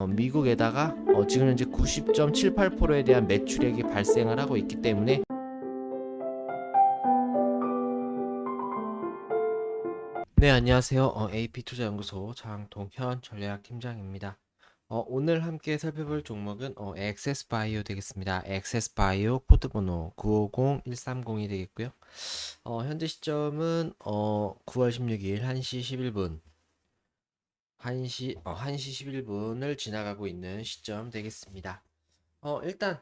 어, 미국에다가 어, 지금 현재 90.78%에 대한 매출액이 발생을 하고 있기 때문에 네 안녕하세요. 어, AP투자연구소 장동현 전략팀장입니다. 어, 오늘 함께 살펴볼 종목은 어, 엑세스바이오 되겠습니다. 엑세스바이오 코드번호 950130이 되겠고요. 어, 현재 시점은 어, 9월 16일 1시 11분 1시, 어, 1시 11분을 지나가고 있는 시점 되겠습니다. 어, 일단,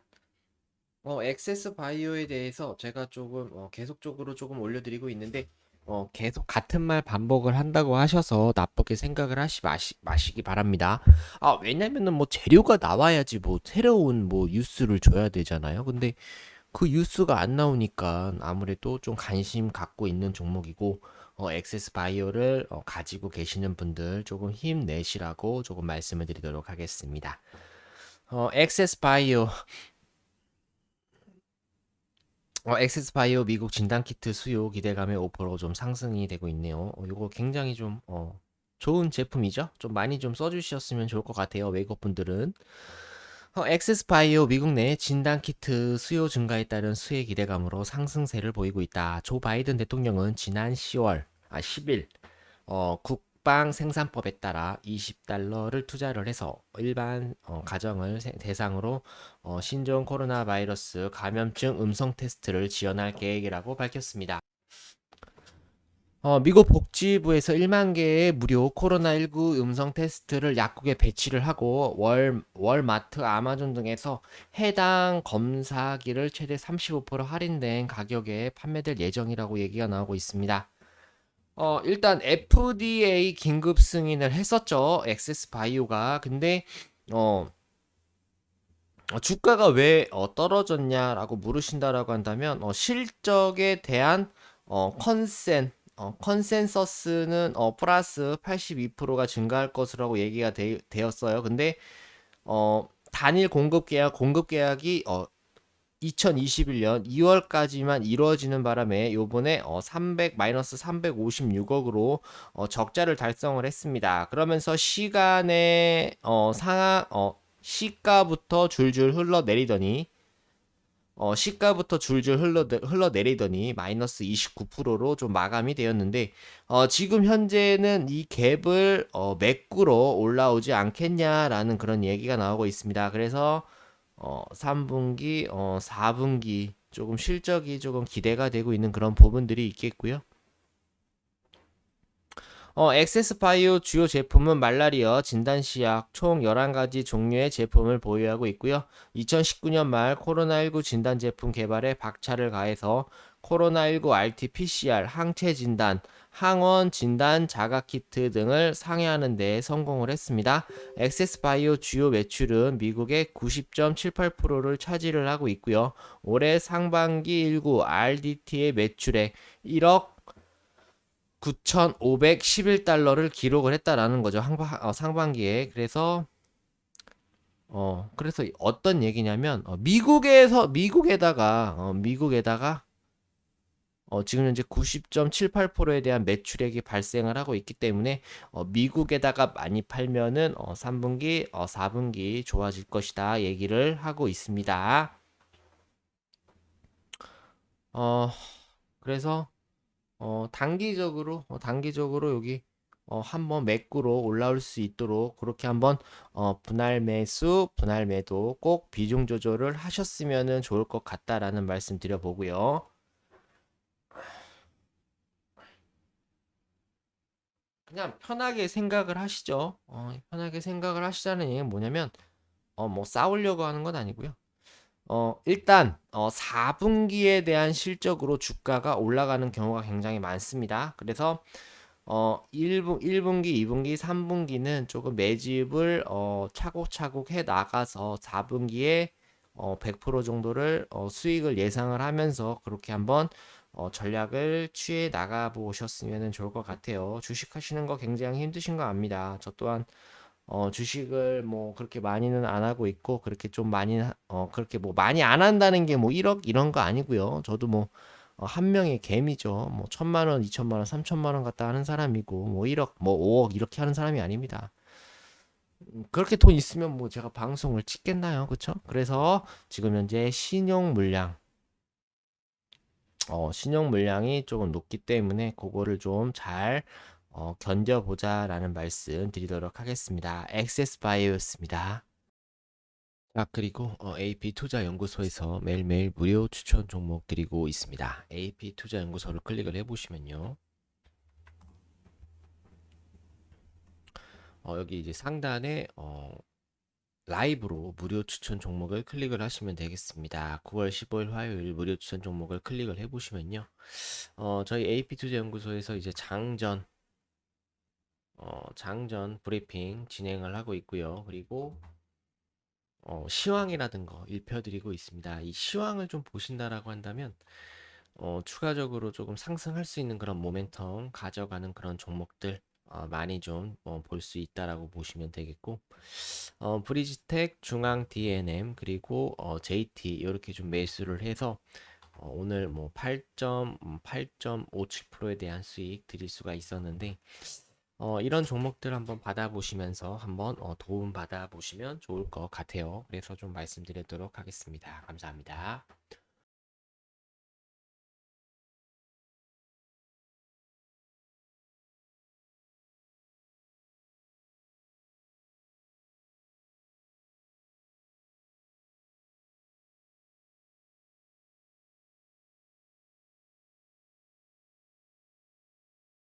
어, 엑세스 바이오에 대해서 제가 조금, 어, 계속적으로 조금 올려드리고 있는데, 어, 계속 같은 말 반복을 한다고 하셔서 나쁘게 생각을 하시, 마시, 마시기 바랍니다. 아, 왜냐면은 뭐 재료가 나와야지 뭐 새로운 뭐 뉴스를 줘야 되잖아요. 근데 그 뉴스가 안 나오니까 아무래도 좀 관심 갖고 있는 종목이고, 어, 엑세스 바이오를 어, 가지고 계시는 분들 조금 힘내시라고 조금 말씀을 드리도록 하겠습니다. 어, 엑세스 바이오 어, 엑세스 바이오 미국 진단 키트 수요 기대감의 5%로 좀 상승이 되고 있네요. 어, 이거 굉장히 좀 어, 좋은 제품이죠. 좀 많이 좀 써주셨으면 좋을 것 같아요. 외국 분들은. 어, 엑세스 바이오 미국 내 진단 키트 수요 증가에 따른 수혜 기대감으로 상승세를 보이고 있다. 조 바이든 대통령은 지난 10월, 아 10일, 어, 국방 생산법에 따라 20달러를 투자를 해서 일반 어, 가정을 세- 대상으로 어, 신종 코로나 바이러스 감염증 음성 테스트를 지원할 계획이라고 밝혔습니다. 어, 미국 복지부에서 1만 개의 무료 코로나19 음성 테스트를 약국에 배치를 하고 월, 월마트, 아마존 등에서 해당 검사기를 최대 35% 할인된 가격에 판매될 예정이라고 얘기가 나오고 있습니다. 어, 일단 FDA 긴급 승인을 했었죠. 엑세스 바이오가. 근데 어, 어, 주가가 왜 어, 떨어졌냐라고 물으신다라고 한다면 어, 실적에 대한 어, 컨센 어, 컨센서스는 어, 플러스 82%가 증가할 것이라고 얘기가 되, 되었어요. 근데 어, 단일 공급 계약 공급 계약이 어, 2021년 2월까지만 이루어지는 바람에 요번에 어, 300 마이너스 356억으로 어, 적자를 달성을 했습니다. 그러면서 시간의 어, 상하 어, 시가부터 줄줄 흘러 내리더니 어, 시가부터 줄줄 흘러, 흘러내리더니 마이너스 29%로 좀 마감이 되었는데 어, 지금 현재는 이 갭을 어, 메꾸러 올라오지 않겠냐라는 그런 얘기가 나오고 있습니다. 그래서 어, 3분기, 어, 4분기 조금 실적이 조금 기대가 되고 있는 그런 부분들이 있겠고요. 어, 엑세스 바이오 주요 제품은 말라리아 진단시약 총 11가지 종류의 제품을 보유하고 있고요. 2019년 말 코로나19 진단 제품 개발에 박차를 가해서 코로나19 RT-PCR 항체 진단, 항원 진단 자가 키트 등을 상해하는 데 성공을 했습니다. 엑세스 바이오 주요 매출은 미국의 90.78%를 차지를 하고 있고요. 올해 상반기 19 RDT의 매출액 1억 9,511달러를 기록을 했다라는 거죠. 항바, 어, 상반기에. 그래서 어, 그래서 어떤 얘기냐면 어, 미국에서 미국에다가 어, 미국에다가 어, 지금 현재 90.78%에 대한 매출액이 발생을 하고 있기 때문에 어, 미국에다가 많이 팔면은 어, 3분기, 어, 4분기 좋아질 것이다 얘기를 하고 있습니다. 어, 그래서 어, 단기적으로, 어, 단기적으로 여기 어, 한번 매꾸로 올라올 수 있도록 그렇게 한번 어, 분할 매수, 분할 매도 꼭 비중 조절을 하셨으면 좋을 것 같다라는 말씀 드려보고요. 그냥 편하게 생각을 하시죠. 어, 편하게 생각을 하시자는 얘기는 뭐냐면, 어, 뭐 싸우려고 하는 건 아니고요. 어, 일단 어, 4분기에 대한 실적으로 주가가 올라가는 경우가 굉장히 많습니다. 그래서 어, 1분, 1분기, 2분기, 3분기는 조금 매집을 어, 차곡차곡 해 나가서 4분기에 어, 100% 정도를 어, 수익을 예상을 하면서 그렇게 한번 어, 전략을 취해 나가 보셨으면 좋을 것 같아요. 주식 하시는 거 굉장히 힘드신 거 압니다. 저 또한 어, 주식을 뭐 그렇게 많이는 안 하고 있고 그렇게 좀 많이 하- 어 그렇게 뭐 많이 안 한다는 게 뭐 1억 이런 거 아니고요. 저도 뭐 어, 한 명의 개미죠. 뭐 천만 원, 이천만 원, 삼천만 원 갖다 하는 사람이고 뭐 1억, 뭐 5억 이렇게 하는 사람이 아닙니다. 음, 그렇게 돈 있으면 뭐 제가 방송을 찍겠나요? 그쵸? 그래서 지금 현재 신용 물량, 어, 신용 물량이 조금 높기 때문에 그거를 좀잘 어, 견뎌보자 라는 말씀 드리도록 하겠습니다. 액세스 바이오였습니다. 자, 그리고 어, AP 투자 연구소에서 매일매일 무료 추천 종목 드리고 있습니다. AP 투자 연구소를 클릭을 해보시면요. 어, 여기 이제 상단에 어, 라이브로 무료 추천 종목을 클릭을 하시면 되겠습니다. 9월 15일 화요일 무료 추천 종목을 클릭을 해보시면요. 어, 저희 AP투자연구소에서 이제 장전, 어, 장전 브리핑 진행을 하고 있고요. 그리고 어, 시황이라든가 읽혀드리고 있습니다. 이 시황을 좀 보신다라고 한다면 어, 추가적으로 조금 상승할 수 있는 그런 모멘텀 가져가는 그런 종목들 어, 많이 좀 볼수 있다라고 보시면 되겠고 어, 브리지텍, 중앙 D&M 그리고 어, JT 이렇게 좀 매수를 해서 어, 오늘 뭐 8.8.57%에 대한 수익 드릴 수가 있었는데 어, 이런 종목들 한번 받아보시면서 한번 어, 도움 받아보시면 좋을 것 같아요. 그래서 좀 말씀드리도록 하겠습니다. 감사합니다.